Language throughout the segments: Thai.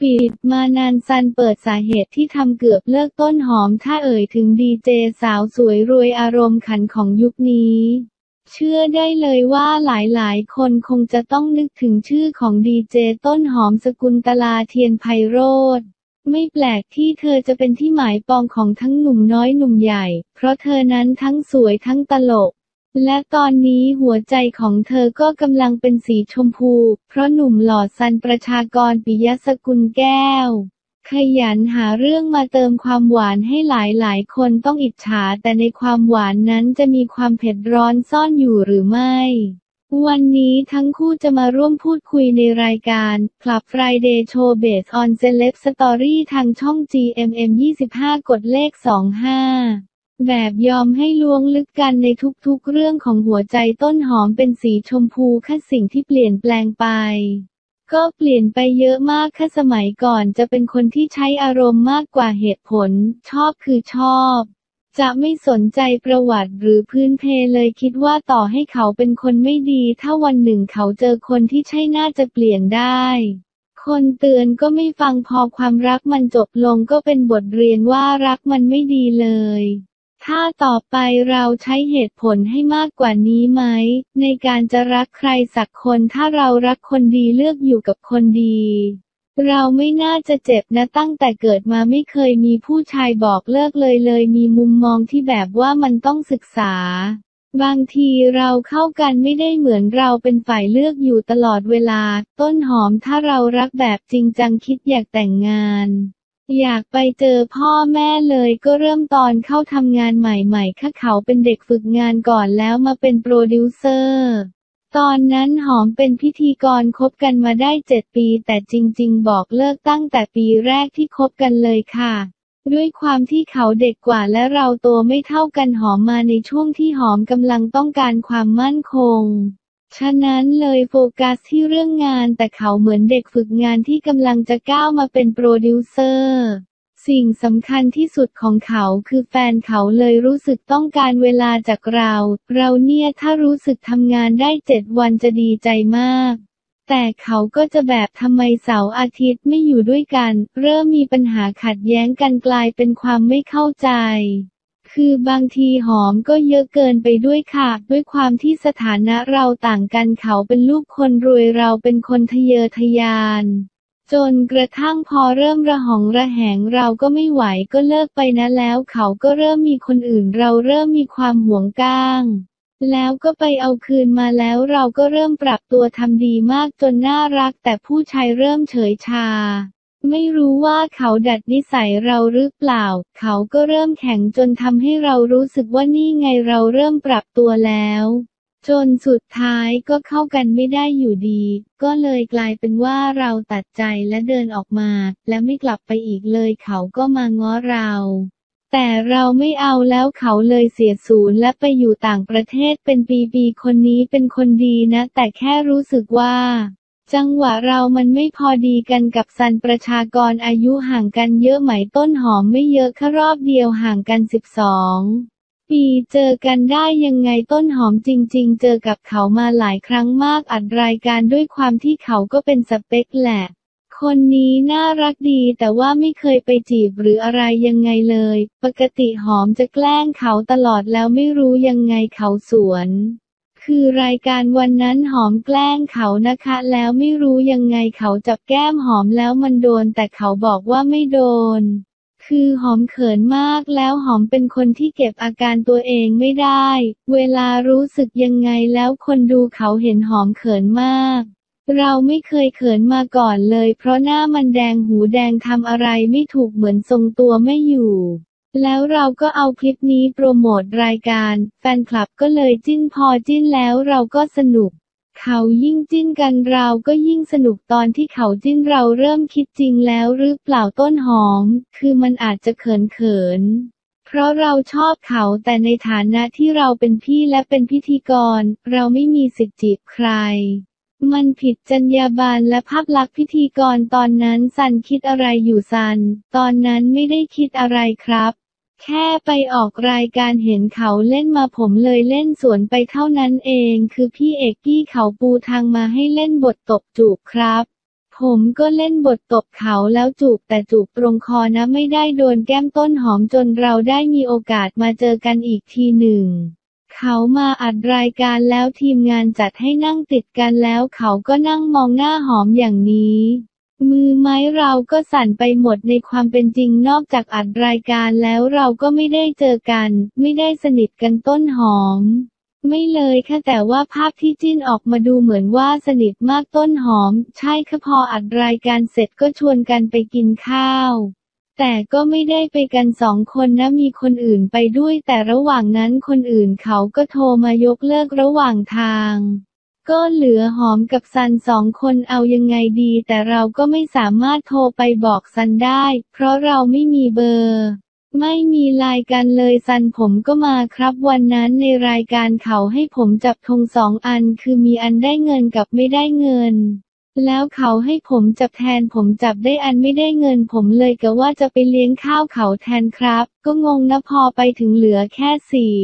ปิดมานานซันเปิดสาเหตุที่ทำเกือบเลิกต้นหอมถ้าเอ่ยถึงดีเจสาวสวยรวยอารมณ์ขันของยุคนี้เชื่อได้เลยว่าหลายๆ คนคงจะต้องนึกถึงชื่อของดีเจต้นหอมสกุลตลาเทียนไพโรธไม่แปลกที่เธอจะเป็นที่หมายปองของทั้งหนุ่มน้อยหนุ่มใหญ่ เพราะเธอนั้นทั้งสวยทั้งตลก และตอนนี้หัวใจของเธอก็กำลังเป็นสีชมพู เพราะหนุ่มหล่อซันประชากรปิยสกุลแก้ว ขยันหาเรื่องมาเติมความหวานให้หลายๆคนต้องอิจฉาแต่ในความหวานนั้นจะมีความเผ็ดร้อนซ่อนอยู่หรือไม่ วันนี้ทั้งคู่จะมาร่วมพูดคุยในรายการ Club Friday Show Based on Celeb Story ทางช่อง GMM 25 กดเลข 25 แบบยอมให้ล้วงลึกกันในทุกๆเรื่องของหัวใจต้นหอมเป็นสีชมพูแค่สิ่งที่เปลี่ยนแปลงไป ก็เปลี่ยนไปเยอะมากแค่สมัยก่อนจะเป็นคนที่ใช้อารมณ์มากกว่าเหตุผล ชอบคือชอบ จะไม่สนใจประวัติหรือพื้นเพเลยคิดว่าต่อให้เขาเป็นคนไม่ดี ถ้าวันหนึ่งเขาเจอคนที่ใช่น่าจะเปลี่ยนได้คนเตือนก็ไม่ฟังพอความรักมันจบลงก็เป็นบทเรียนว่ารักมันไม่ดีเลย ถ้าต่อไปเราใช้เหตุผลให้มากกว่านี้ไหม ในการจะรักใครสักคนถ้าเรารักคนดีเลือกอยู่กับคนดี เราไม่น่าจะเจ็บนะตั้งแต่เกิดมาไม่เคยมีผู้ชายบอกเลิกเลยเลยมีมุมมองที่แบบว่ามันต้องศึกษา บางทีเราเข้ากันไม่ได้เหมือนเราเป็นฝ่ายเลือกอยู่ตลอดเวลา ต้นหอมถ้าเรารักแบบจริงจังคิดอยากแต่งงาน อยากไปเจอพ่อแม่เลยก็เริ่มตอนเข้าทำงานใหม่ๆค่าเขาเป็นเด็กฝึกงานก่อนแล้วมาเป็นโปรดิวเซอร์ ตอนนั้นหอมเป็นพิธีกรคบกันมาได้เจ็ดปี แต่จริง ๆ บอกเลิกตั้งแต่ปีแรกที่คบกันเลยค่ะ ด้วยความที่เขาเด็กกว่าและเราโตไม่เท่ากันหอมมาในช่วงที่หอมกำลังต้องการความมั่นคง ฉะนั้นเลยโฟกัสที่เรื่องงานแต่เขาเหมือนเด็กฝึกงานที่กำลังจะก้าวมาเป็นโปรดิวเซอร์ สิ่งสำคัญที่สุดของเขาคือแฟนเขาเลยรู้สึกต้องการเวลาจากเรา เราเนี่ยถ้ารู้สึกทำงานได้เจ็ดวันจะดีใจมาก แต่เขาก็จะแบบทำไมเสาร์อาทิตย์ไม่อยู่ด้วยกัน เริ่มมีปัญหาขัดแย้งกันกลายเป็นความไม่เข้าใจ คือบางทีหอมก็เยอะเกินไปด้วยค่ะ ด้วยความที่สถานะเราต่างกันเขาเป็นลูกคนรวยเราเป็นคนทะเยอทะยาน จนกระทั่งพอเริ่มระหองระแหงเราก็ไม่ไหวก็เลิกไปนะแล้ว เขาก็เริ่มมีคนอื่นเราเริ่มมีความหวงก้างแล้วก็ไปเอาคืนมาแล้วเราก็เริ่มปรับตัวทำดีมากจนน่ารักแต่ผู้ชายเริ่มเฉยชา ไม่รู้ว่าเขาดัดนิสัยเราหรือเปล่า เขาก็เริ่มแข็งจนทำให้เรารู้สึกว่านี่ไงเราเริ่มปรับตัวแล้ว จนสุดท้ายก็เข้ากันไม่ได้อยู่ดี ก็เลยกลายเป็นว่าเราตัดใจและเดินออกมา และไม่กลับไปอีกเลย เขาก็มาง้อเรา แต่เราไม่เอาแล้วเขาเลยเสียศูนย์และไปอยู่ต่างประเทศเป็นปีๆคนนี้เป็นคนดีนะ แต่แค่รู้สึกว่า จังหวะเรามันไม่พอดีกันกับซันประชากรอายุห่างกันเยอะไหมต้นหอมไม่เยอะแค่รอบเดียวห่างกัน12ปีเจอกันได้ยังไงต้นหอมจริง ๆ เจอกับเขามาหลายครั้งมากอัดรายการด้วยความที่เขาก็เป็นสเปคแหละ คนนี้น่ารักดีแต่ว่าไม่เคยไปจีบหรืออะไรยังไงเลย ปกติหอมจะแกล้งเขาตลอดแล้วไม่รู้ยังไงเขาสวน คือรายการวันนั้นหอมแกล้งเขานะคะ แล้วไม่รู้ยังไงเขาจับแก้มหอมแล้วมันโดน แต่เขาบอกว่าไม่โดน คือหอมเขินมากแล้วหอมเป็นคนที่เก็บอาการตัวเองไม่ได้ เวลารู้สึกยังไงแล้วคนดูเขาเห็นหอมเขินมากเราไม่เคยเขินมาก่อนเลย เพราะหน้ามันแดงหูแดงทำอะไรไม่ถูกเหมือนทรงตัวไม่อยู่ แล้วเราก็เอาคลิปนี้โปรโมทรายการ แฟนคลับก็เลยจิ้นพอจิ้นแล้วเราก็สนุก เขายิ่งจิ้นกันเราก็ยิ่งสนุกตอนที่เขาจิ้นเราเริ่มคิดจริงแล้วหรือเปล่าต้นหอม คือมันอาจจะเขินเขินๆเพราะเราชอบเขาแต่ในฐานะที่เราเป็นพี่และเป็นพิธีกร เราไม่มีสิทธิ์จีบใคร มันผิดจรรยาบรรณและภาพลักษณ์พิธีกรตอนนั้นซันคิดอะไรอยู่ซัน ตอนนั้นไม่ได้คิดอะไรครับ แค่ไปออกรายการเห็นเขาเล่นมาผมเลยเล่นสวนไปเท่านั้นเอง คือพี่เอกกี้เขาปูทางมาให้เล่นบทตบจูบครับ ผมก็เล่นบทตบเขาแล้วจูบแต่จูบตรงคอนะไม่ได้โดนแก้มต้นหอมจนเราได้มีโอกาสมาเจอกันอีกทีหนึ่ง เขามาอัดรายการแล้วทีมงานจัดให้นั่งติดกันแล้วเขาก็นั่งมองหน้าหอมอย่างนี้ มือไม้เราก็สั่นไปหมดในความเป็นจริงนอกจากอัดรายการแล้วเราก็ไม่ได้เจอกัน ไม่ได้สนิทกันต้นหอม ไม่เลยค่ะแต่ว่าภาพที่จิ้นออกมาดูเหมือนว่าสนิทมากต้นหอม ใช่ค่ะพออัดรายการเสร็จก็ชวนกันไปกินข้าวแต่ก็ไม่ได้ไปกันสองคนนะมีคนอื่นไปด้วยแต่ระหว่างนั้นคนอื่นเขาก็โทรมายกเลิกระหว่างทาง ก็เหลือหอมกับซันสองคนเอายังไงดี แต่เราก็ไม่สามารถโทรไปบอกซันได้ เพราะเราไม่มีเบอร์ ไม่มีลน์กันเลยซันผมก็มาครับวันนั้นในรายการเขาให้ผมจับธงสองอันคือมีอันได้เงินกับไม่ได้เงิน แล้วเขาให้ผมจับแทนผมจับได้อันไม่ได้เงิน ผมเลยกะว่าจะไปเลี้ยงข้าวเขาแทนครับ ก็งงนะพอไปถึงเหลือแค่สี่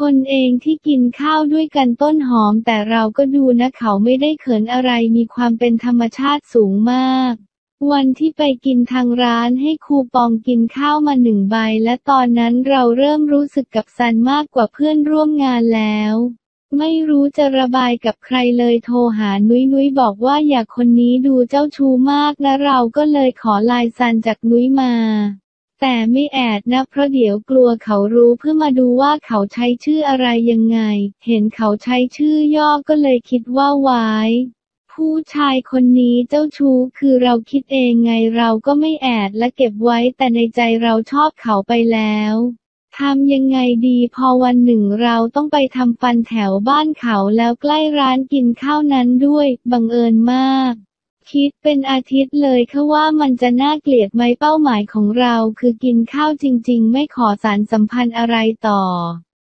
คนเองที่กินข้าวด้วยกันต้นหอมแต่เราก็ดูนะเขาไม่ได้เขินอะไรมีความเป็นธรรมชาติสูงมาก วันที่ไปกินทางร้านให้ครูปองกินข้าวมาหนึ่งใบ และตอนนั้นเราเริ่มรู้สึกกับซันมากกว่าเพื่อนร่วมงานแล้วไม่รู้จะระบายกับใครเลยโทรหานุ้ยนุ้ยบอกว่าอยากคนนี้ดูเจ้าชู้มากนะเราก็เลยขอลายซันจากนุ้ยมา แต่ไม่แอดนะเพราะเดี๋ยวกลัวเขารู้เพื่อมาดูว่าเขาใช้ชื่ออะไรยังไง เห็นเขาใช้ชื่อย่อก็เลยคิดว่าวายผู้ชายคนนี้เจ้าชู้คือเราคิดเองไงเราก็ไม่แอดและเก็บไว้แต่ในใจเราชอบเขาไปแล้วทำยังไงดีพอวันหนึ่งเราต้องไปทำฟันแถวบ้านเขาแล้วใกล้ร้านกินข้าวนั้นด้วย บังเอิญมาก คิดเป็นอาทิตย์เลยค่ะว่ามันจะน่าเกลียดไหมเป้าหมายของเรา คือกินข้าวจริง ๆ ไม่ขอสารสัมพันธ์อะไรต่อ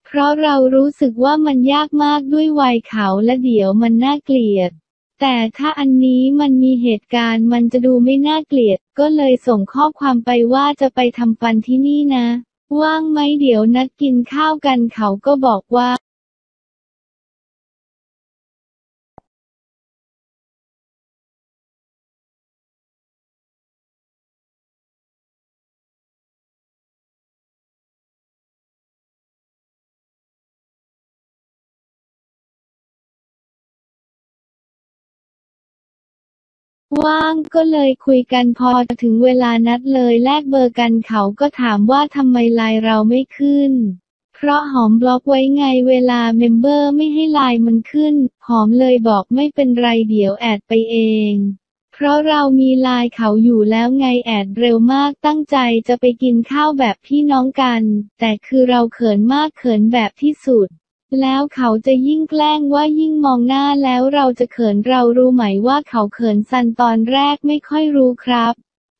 เพราะเรารู้สึกว่ามันยากมากด้วยวัยเขาและเดี๋ยวมันน่าเกลียด แต่ถ้าอันนี้มันมีเหตุการณ์มันจะดูไม่น่าเกลียด ก็เลยส่งข้อความไปว่าจะไปทำฟันที่นี่นะ ว่างไหมเดี๋ยวนัดกินข้าวกันเขาก็บอกว่า ว่างก็เลยคุยกันพอถึงเวลานัดเลยแลกเบอร์กันเขาก็ถามว่าทำไมไลน์เราไม่ขึ้น เพราะหอมบล็อกไว้ไงเวลาเมมเบอร์ไม่ให้ไลน์มันขึ้น หอมเลยบอกไม่เป็นไรเดี๋ยวแอดไปเอง เพราะเรามีไลน์เขาอยู่แล้วไงแอดเร็วมากตั้งใจจะไปกินข้าวแบบพี่น้องกัน แต่คือเราเขินมากเขินแบบที่สุด แล้วเขาจะยิ่งแกล้งว่ายิ่งมองหน้าแล้วเราจะเขินเรารู้ไหมว่าเขาเขินซันตอนแรกไม่ค่อยรู้ครับ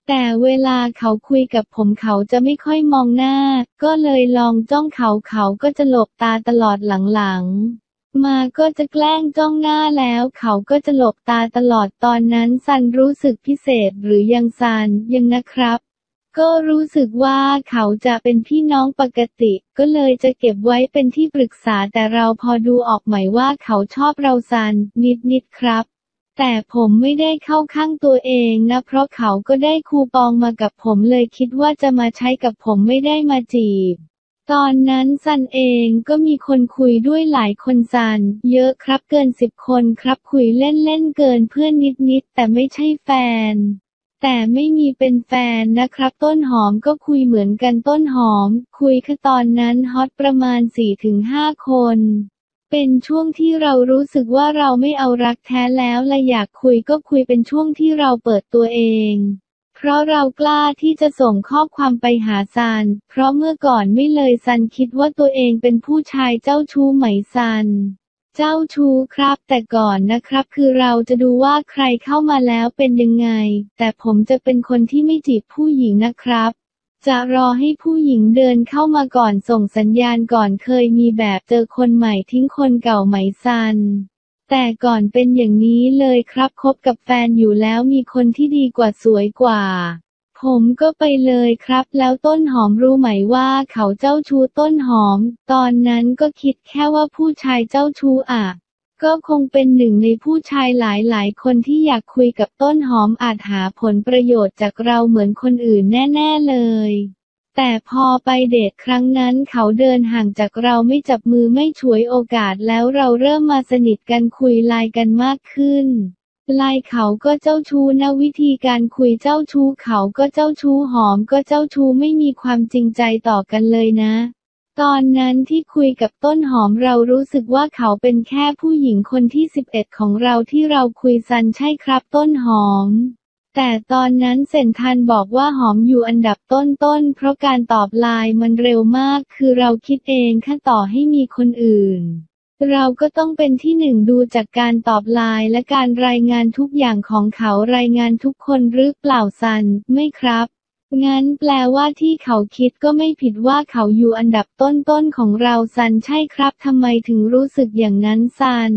แต่เวลาเขาคุยกับผมเขาจะไม่ค่อยมองหน้า ก็เลยลองจ้องเขาเขาก็จะหลบตาตลอดหลังๆ มาก็จะแกล้งจ้องหน้าแล้วเขาก็จะหลบตาตลอดตอนนั้นซันรู้สึกพิเศษหรือยังซันยังนะครับ ก็รู้สึกว่าเขาจะเป็นพี่น้องปกติ ก็เลยจะเก็บไว้เป็นที่ปรึกษาแต่เราพอดูออกไหมว่าเขาชอบเราซัน นิดนิดครับ แต่ผมไม่ได้เข้าข้างตัวเองนะ เพราะเขาก็ได้คูปองมากับผมเลยคิดว่าจะมาใช้กับผมไม่ได้มาจีบ ตอนนั้นซันเองก็มีคนคุยด้วยหลายคนซัน เยอะครับเกินสิบคนครับคุยเล่นๆเกินเพื่อนนิดๆแต่ไม่ใช่แฟน แต่ไม่มีเป็นแฟนนะครับ ต้นหอมก็คุยเหมือนกันต้นหอม คุยคือตอนนั้นฮอตประมาณ 4-5 คน เป็นช่วงที่เรารู้สึกว่าเราไม่เอารักแท้แล้วและอยากคุยก็คุยเป็นช่วงที่เราเปิดตัวเอง เพราะเรากล้าที่จะส่งข้อความไปหาซัน เพราะเมื่อก่อนไม่เลยซันคิดว่าตัวเองเป็นผู้ชายเจ้าชู้ไหมซัน เจ้าชู้ครับ แต่ก่อนนะครับ คือเราจะดูว่าใครเข้ามาแล้วเป็นยังไง แต่ผมจะเป็นคนที่ไม่จีบผู้หญิงนะครับ จะรอให้ผู้หญิงเดินเข้ามาก่อนส่งสัญญาณก่อนเคยมีแบบเจอคนใหม่ทิ้งคนเก่าไหมซันแต่ก่อนเป็นอย่างนี้เลยครับคบกับแฟนอยู่แล้วมีคนที่ดีกว่าสวยกว่า ผมก็ไปเลยครับ แล้วต้นหอมรู้ไหมว่าเขาเจ้าชู้ต้นหอม ตอนนั้นก็คิดแค่ว่าผู้ชายเจ้าชู้อะ ก็คงเป็นหนึ่งในผู้ชายหลายๆ คนที่อยากคุยกับต้นหอมอาจหาผลประโยชน์จากเราเหมือนคนอื่นแน่ ๆ เลย แต่พอไปเดทครั้งนั้นเขาเดินห่างจากเราไม่จับมือไม่ฉวยโอกาสแล้วเราเริ่มมาสนิทกันคุยไลน์กันมากขึ้น ลน์เขาก็เจ้าชู้นะวิธีการคุยเจ้าชู้เขาก็เจ้าชู้หอมก็เจ้าชู้ไม่มีความจริงใจต่อกันเลยนะ ตอนนั้นที่คุยกับต้นหอมเรารู้สึกว่าเขาเป็นแค่ผู้หญิงคนที่ 11 ของเราที่เราคุยซันใช่ครับต้นหอม แต่ตอนนั้นเซนทันบอกว่าหอมอยู่อันดับต้นๆเพราะการตอบไลน์มันเร็วมากคือเราคิดเองแค่ต่อให้มีคนอื่น เราก็ต้องเป็นที่หนึ่งดูจากการตอบไลน์และการรายงานทุกอย่างของเขารายงานทุกคนหรือเปล่าซัน ไม่ครับงั้นแปลว่าที่เขาคิดก็ไม่ผิดว่าเขาอยู่อันดับต้นๆของเราซันใช่ครับทำไมถึงรู้สึกอย่างนั้นซัน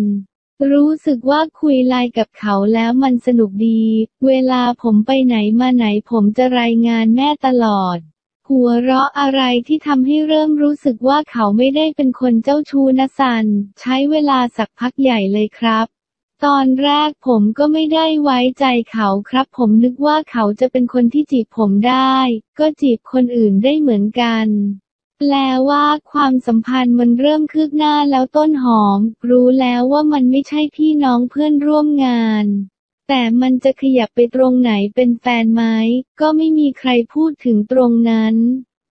รู้สึกว่าคุยไลน์กับเขาแล้วมันสนุกดี เวลาผมไปไหนมาไหนผมจะรายงานแม่ตลอด หัวเราะอะไรที่ทำให้เริ่มรู้สึกว่าเขาไม่ได้เป็นคนเจ้าชู้นะซัน ใช้เวลาสักพักใหญ่เลยครับ ตอนแรกผมก็ไม่ได้ไว้ใจเขาครับ ผมนึกว่าเขาจะเป็นคนที่จีบผมได้ ก็จีบคนอื่นได้เหมือนกันแปลว่าความสัมพันธ์มันเริ่มคืบหน้าแล้วต้นหอม รู้แล้วว่ามันไม่ใช่พี่น้องเพื่อนร่วมงาน แต่มันจะขยับไปตรงไหนเป็นแฟนไหมก็ไม่มีใครพูดถึงตรงนั้น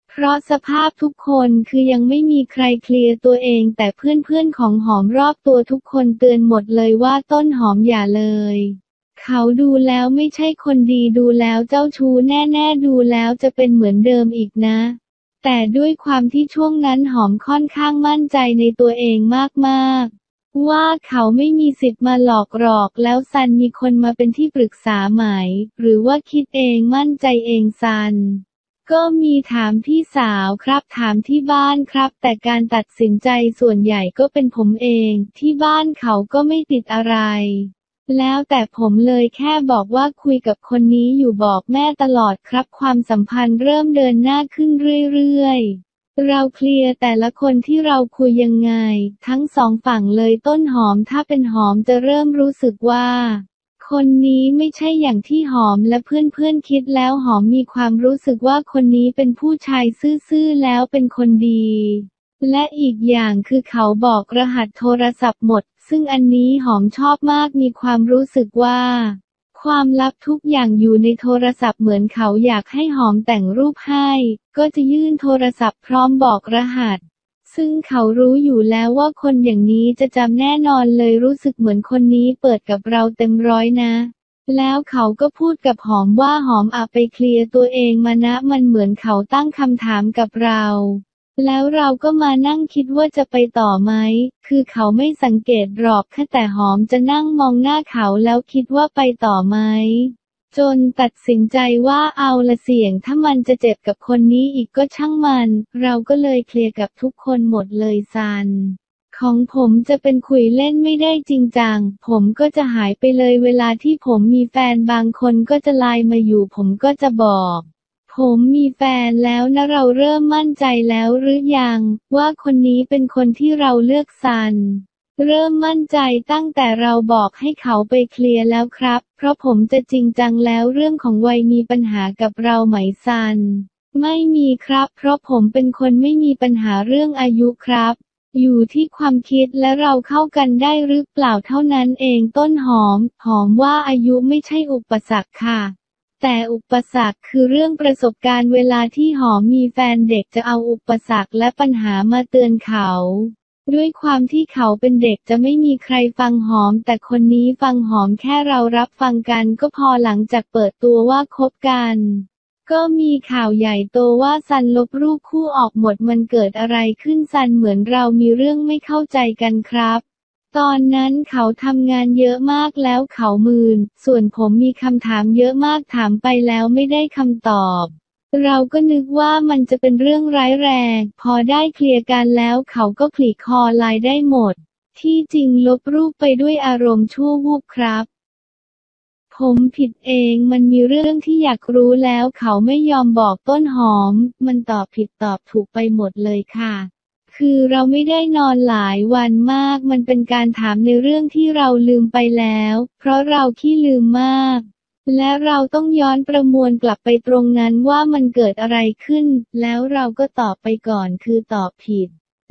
เพราะสภาพทุกคนคือยังไม่มีใครเคลียร์ตัวเอง แต่เพื่อนๆของหอมรอบตัวทุกคนเตือนหมดเลยว่าต้นหอมอย่าเลย เขาดูแล้วไม่ใช่คนดีดูแล้วเจ้าชู้แน่ๆดูแล้วจะเป็นเหมือนเดิมอีกนะ แต่ด้วยความที่ช่วงนั้นหอมค่อนข้างมั่นใจในตัวเองมากๆ ว่าเขาไม่มีสิทธิ์มาหลอกหลอกแล้วซันมีคนมาเป็นที่ปรึกษาไหม หรือว่าคิดเองมั่นใจเองซัน ก็มีถามพี่สาวครับถามที่บ้านครับ แต่การตัดสินใจส่วนใหญ่ก็เป็นผมเอง ที่บ้านเขาก็ไม่ติดอะไร แล้วแต่ผมเลยแค่บอกว่าคุยกับคนนี้อยู่บอกแม่ตลอดครับ ความสัมพันธ์เริ่มเดินหน้าขึ้นเรื่อยๆ เราเคลียร์แต่ละคนที่เราคุยยังไง ทั้งสองฝั่งเลยต้นหอมถ้าเป็นหอมจะเริ่มรู้สึกว่า คนนี้ไม่ใช่อย่างที่หอมและเพื่อนๆคิดแล้วหอมมีความรู้สึกว่าคนนี้เป็นผู้ชายซื่อๆแล้วเป็นคนดี และอีกอย่างคือเขาบอกรหัสโทรศัพท์หมด ซึ่งอันนี้หอมชอบมากมีความรู้สึกว่า ความลับทุกอย่างอยู่ในโทรศัพท์เหมือนเขาอยากให้หอมแต่งรูปให้ ก็จะยื่นโทรศัพท์พร้อมบอกรหัส ซึ่งเขารู้อยู่แล้วว่าคนอย่างนี้จะจำแน่นอนเลยรู้สึกเหมือนคนนี้เปิดกับเราเต็มร้อยนะ แล้วเขาก็พูดกับหอมว่าหอมอาไปเคลียร์ตัวเองมานะมันเหมือนเขาตั้งคำถามกับเรา แล้วเราก็มานั่งคิดว่าจะไปต่อไหม คือเขาไม่สังเกตหรอกแค่แต่หอมจะนั่งมองหน้าเขาแล้วคิดว่าไปต่อไหม จนตัดสินใจว่าเอาละเสี่ยงถ้ามันจะเจ็บกับคนนี้อีกก็ช่างมัน เราก็เลยเคลียร์กับทุกคนหมดเลยซันของผมจะเป็นคุยเล่นไม่ได้จริงจัง ผมก็จะหายไปเลยเวลาที่ผมมีแฟนบางคนก็จะไลน์มาอยู่ผมก็จะบอก ผมมีแฟนแล้วนะเราเริ่มมั่นใจแล้วหรือยัง ว่าคนนี้เป็นคนที่เราเลือกซันเริ่มมั่นใจตั้งแต่เราบอกให้เขาไปเคลียร์แล้วครับ เพราะผมจะจริงจังแล้วเรื่องของวัยมีปัญหากับเราไหมซัน ไม่มีครับ เพราะผมเป็นคนไม่มีปัญหาเรื่องอายุครับ อยู่ที่ความคิดและเราเข้ากันได้หรือเปล่าเท่านั้นเองต้นหอม หอมว่าอายุไม่ใช่อุปสรรคค่ะ แต่อุปสรรคคือเรื่องประสบการณ์เวลาที่หอมมีแฟนเด็กจะเอาอุปสรรคและปัญหามาเตือนเขา ด้วยความที่เขาเป็นเด็กจะไม่มีใครฟังหอม แต่คนนี้ฟังหอมแค่เรารับฟังกันก็พอหลังจากเปิดตัวว่าคบกัน ก็มีข่าวใหญ่โตว่าซันลบรูปคู่ออกหมดมันเกิดอะไรขึ้นซันเหมือนเรามีเรื่องไม่เข้าใจกันครับ ตอนนั้นเขาทำงานเยอะมากแล้วเขามืน ส่วนผมมีคำถามเยอะมากถามไปแล้วไม่ได้คำตอบ เราก็นึกว่ามันจะเป็นเรื่องร้ายแรง พอได้เคลียร์กันแล้วเขาก็ผลีคอลายได้หมด ที่จริงลบรูปไปด้วยอารมณ์ชั่ววูบครับ ผมผิดเองมันมีเรื่องที่อยากรู้แล้วเขาไม่ยอมบอกต้นหอม มันตอบผิดตอบถูกไปหมดเลยค่ะ คือเราไม่ได้นอนหลายวันมาก มันเป็นการถามในเรื่องที่เราลืมไปแล้ว เพราะเราขี้ลืมมาก และเราต้องย้อนประมวลกลับไปตรงนั้นว่ามันเกิดอะไรขึ้น แล้วเราก็ตอบไปก่อนคือตอบผิด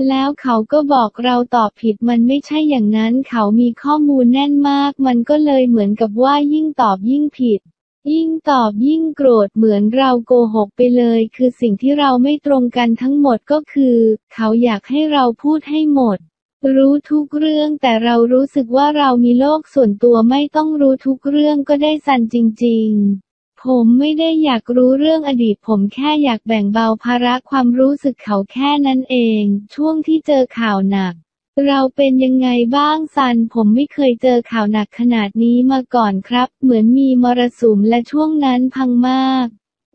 แล้วเขาก็บอกเราตอบผิดมันไม่ใช่อย่างนั้น เขามีข้อมูลแน่นมาก มันก็เลยเหมือนกับว่ายิ่งตอบยิ่งผิด ยิ่งตอบยิ่งโกรธเหมือนเราโกหกไปเลย คือสิ่งที่เราไม่ตรงกันทั้งหมดก็คือ เขาอยากให้เราพูดให้หมด รู้ทุกเรื่องแต่เรารู้สึกว่าเรามีโลกส่วนตัวไม่ต้องรู้ทุกเรื่องก็ได้สันจริง ๆผมไม่ได้อยากรู้เรื่องอดีต ผมแค่อยากแบ่งเบาภาระความรู้สึกเขาแค่นั้นเอง ช่วงที่เจอข่าวหนัก เราเป็นยังไงบ้างซันผมไม่เคยเจอข่าวหนักขนาดนี้มาก่อนครับ เหมือนมีมรสุมและช่วงนั้นพังมาก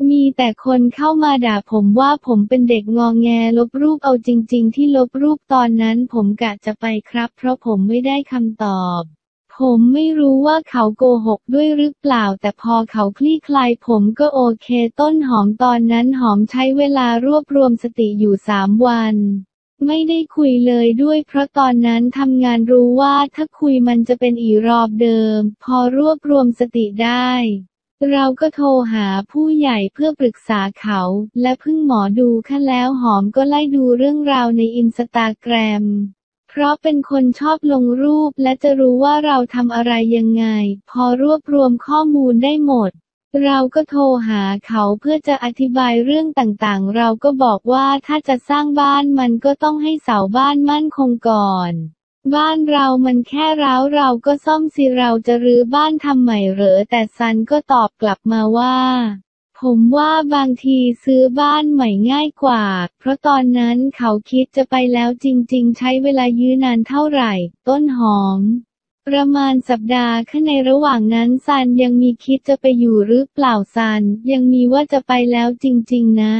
มีแต่คนเข้ามาด่าผมว่าผมเป็นเด็กงองแงลบรูปเอาจริง ๆ ที่ลบรูปตอนนั้นผมกะจะไปครับ เพราะผมไม่ได้คำตอบผมไม่รู้ว่าเขาโกหกด้วยหรือเปล่า แต่พอเขาคลี่คลายผมก็โอเค ต้นหอมตอนนั้นหอมใช้เวลารวบรวมสติอยู่สามวัน ไม่ได้คุยเลยด้วยเพราะตอนนั้นทำงานรู้ว่าถ้าคุยมันจะเป็นอีรอบเดิม พอรวบรวมสติได้ เราก็โทรหาผู้ใหญ่เพื่อปรึกษาเขา และพึ่งหมอดูค่ะแล้วหอมก็ไล่ดูเรื่องราวในอินสตาแกรม เพราะเป็นคนชอบลงรูปและจะรู้ว่าเราทำอะไรยังไง พอรวบรวมข้อมูลได้หมด เราก็โทรหาเขาเพื่อจะอธิบายเรื่องต่างๆ เราก็บอกว่าถ้าจะสร้างบ้านมันก็ต้องให้เสาบ้านมั่นคงก่อน บ้านเรามันแค่ร้าวเราก็ซ่อมสิเราจะรื้อบ้านทำใหม่เหรอแต่ซันก็ตอบกลับมาว่า ผมว่าบางทีซื้อบ้านใหม่ง่ายกว่า เพราะตอนนั้นเขาคิดจะไปแล้วจริง ๆ ใช้เวลายื้อนานเท่าไหร่ ต้นหอม ประมาณสัปดาห์ข้างในระหว่างนั้นซันยังมีคิดจะไปอยู่หรือเปล่าซัน ยังมีว่าจะไปแล้วจริง ๆ นะ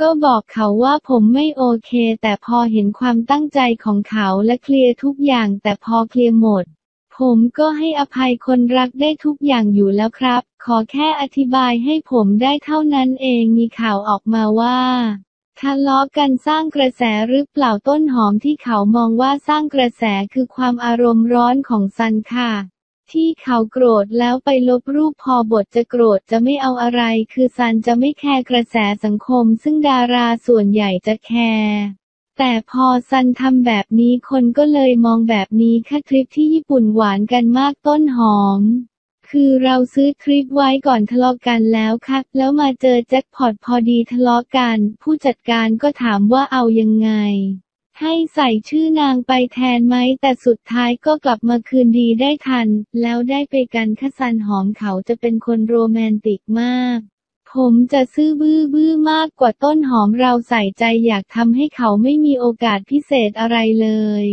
ก็บอกเขาว่าผมไม่โอเค แต่พอเห็นความตั้งใจของเขาและเคลียร์ทุกอย่างแต่พอเคลียร์หมด ผมก็ให้อภัยคนรักได้ทุกอย่างอยู่แล้วครับ ขอแค่อธิบายให้ผมได้เท่านั้นเองมีข่าวออกมาว่า ทะเลาะกันสร้างกระแสหรือเปล่าต้นหอมที่เขามองว่าสร้างกระแสคือความอารมณ์ร้อนของซันค่ะ ที่เขาโกรธแล้วไปลบรูปพอบทจะโกรธจะไม่เอาอะไร คือซันจะไม่แคร์กระแสสังคม ซึ่งดาราส่วนใหญ่จะแคร์แต่พอซันทำแบบนี้คนก็เลยมองแบบนี้ค่ะคลิปที่ญี่ปุ่นหวานกันมากต้นหอม คือเราซื้อทริปไว้ก่อนทะเลาะกันแล้วค่ะ แล้วมาเจอแจ็คพอตพอดีทะเลาะกัน ผู้จัดการก็ถามว่าเอายังไง ให้ใส่ชื่อนางไปแทนไหม แต่สุดท้ายก็กลับมาคืนดีได้ทัน แล้วได้ไปกันค่ะซันหอมเขาจะเป็นคนโรแมนติกมาก ผมจะซื่อบื้อบื้อมากกว่าต้นหอมเราใส่ใจอยากทำให้เขาไม่มีโอกาสพิเศษอะไรเลย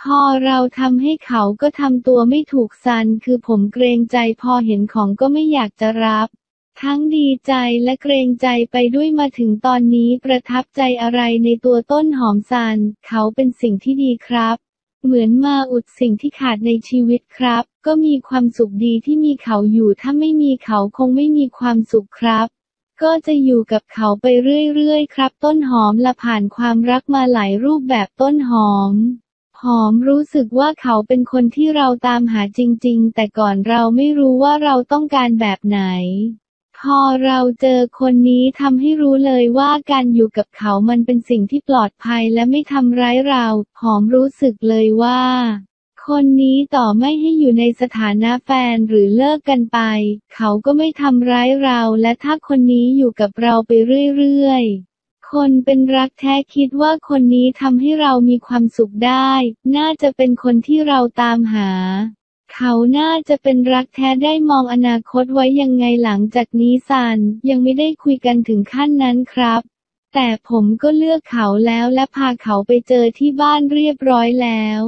พอเราทำให้เขาก็ทำตัวไม่ถูกซัน คือผมเกรงใจพอเห็นของก็ไม่อยากจะรับ ทั้งดีใจและเกรงใจไปด้วยมาถึงตอนนี้ประทับใจอะไรในตัวต้นหอมซัน เขาเป็นสิ่งที่ดีครับ เหมือนมาอุดสิ่งที่ขาดในชีวิตครับ ก็มีความสุขดีที่มีเขาอยู่ ถ้าไม่มีเขาคงไม่มีความสุขครับก็จะอยู่กับเขาไปเรื่อยๆ ครับ ต้นหอมละผ่านความรักมาหลายรูปแบบต้นหอม หอมรู้สึกว่าเขาเป็นคนที่เราตามหาจริง ๆ แต่ก่อนเราไม่รู้ว่าเราต้องการแบบไหน พอเราเจอคนนี้ทำให้รู้เลยว่าการอยู่กับเขามันเป็นสิ่งที่ปลอดภัยและไม่ทำร้ายเราหอมรู้สึกเลยว่า คนนี้ต่อไม่ให้อยู่ในสถานะแฟนหรือเลิกกันไป เขาก็ไม่ทำร้ายเราและถ้าคนนี้อยู่กับเราไปเรื่อยๆ คนเป็นรักแท้คิดว่าคนนี้ทำให้เรามีความสุขได้ น่าจะเป็นคนที่เราตามหา เขาน่าจะเป็นรักแท้ได้มองอนาคตไว้ยังไงหลังจากนี้ซัน ยังไม่ได้คุยกันถึงขั้นนั้นครับ แต่ผมก็เลือกเขาแล้วและพาเขาไปเจอที่บ้านเรียบร้อยแล้ว